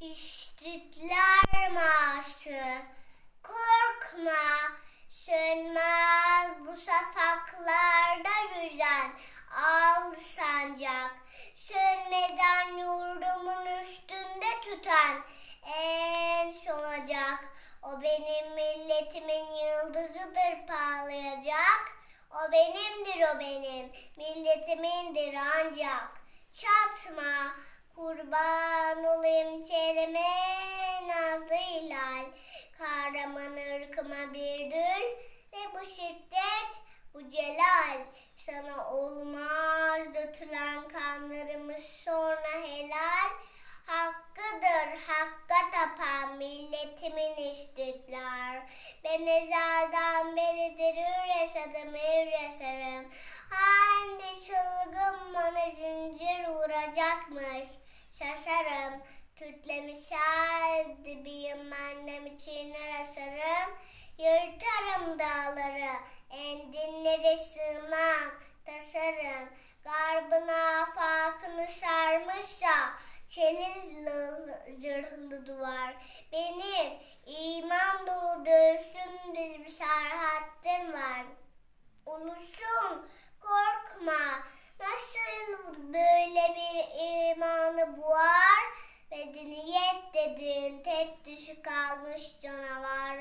İstiklal Marşı Korkma sönmez bu safaklarda yüzen. Al sancak Sönmeden yurdumun üstünde tutan en sonacak O benim milletimin yıldızıdır parlayacak. O benimdir o benim milletimindir ancak. Çatma kurban Kahraman ırkıma bir dül ve bu şiddet bu celal. Sana olmaz dökülen kanlarımız sonra helal. Hakkıdır hakka tapan milletimin istiklal Ben ezelden beridir hür yaşadım hür yaşarım Hangi çılgın bana zincir vuracakmış? Şaşarım tütlemiş el dibiyim annem için arasarım. Yırtarım dağları. Endinlere sığmam tasarım. Garbın afakını sarmışsa çeliz zırhlı duvar. Benim Medeniyet dediğin tek dişi kalmış canavar.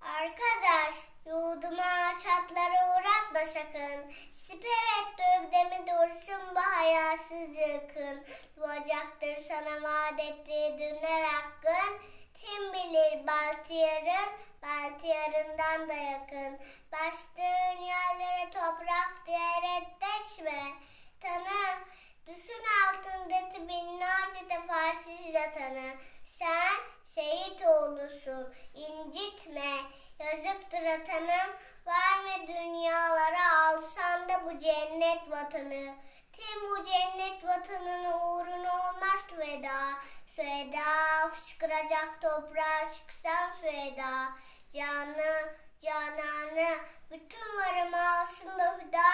Arkadaş yurduma çatlara uğratma sakın. Siper et dövdemi dursun bu hayasız yıkın. Doğacaktır sana vaat ettiği dünler hakkın. Kim bilir belki yarın belki yarından da yakın. Bastığın yerlere toprak diyerek geçme yatanı Sen şehit oğlusun incitme. Yazıktır atanım verme dünyalara alsan da bu cennet vatanı. Kim bu cennet vatanının uğruna olmaz veda. Süeda fışkıracak toprağa çıksan Süeda Canı, cananı, bütün varımı alsın da hüda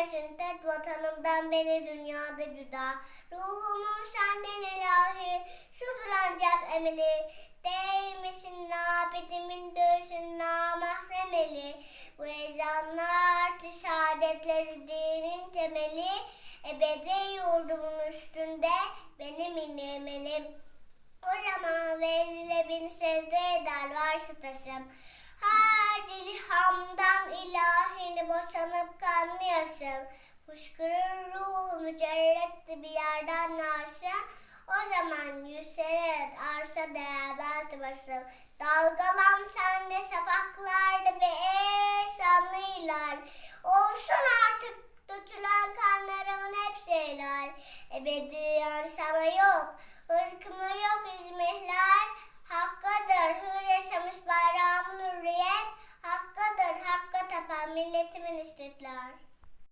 Tek vatanımdan beni dünyada cüda. Ruhumun senden ilahi, şudur ancak emeli. Değmesin nabedimin dövsün namahremeli. Bu ezanlar şehadetleri dinin temeli. Ebedi yurdumun üstünde benim inemelim O zaman vezile beni secde eder varsa taşım. Her ilhamdan ilahini boşanıp başım. Fışkırır ruhu mücerretti bir yerden naşa. O zaman yükselir arşa değer belki başım. Dalgalan sen de şafaklarda bir eş anlıyorlar. Olsun artık dökülen kanlarımın hep şeyler. Ebedi yaşama yok, ırkıma yok izmihler. Hakkadır hür yaşamış bayrağım hürriyet. Hakkadır hakka tapan milletimin istikler.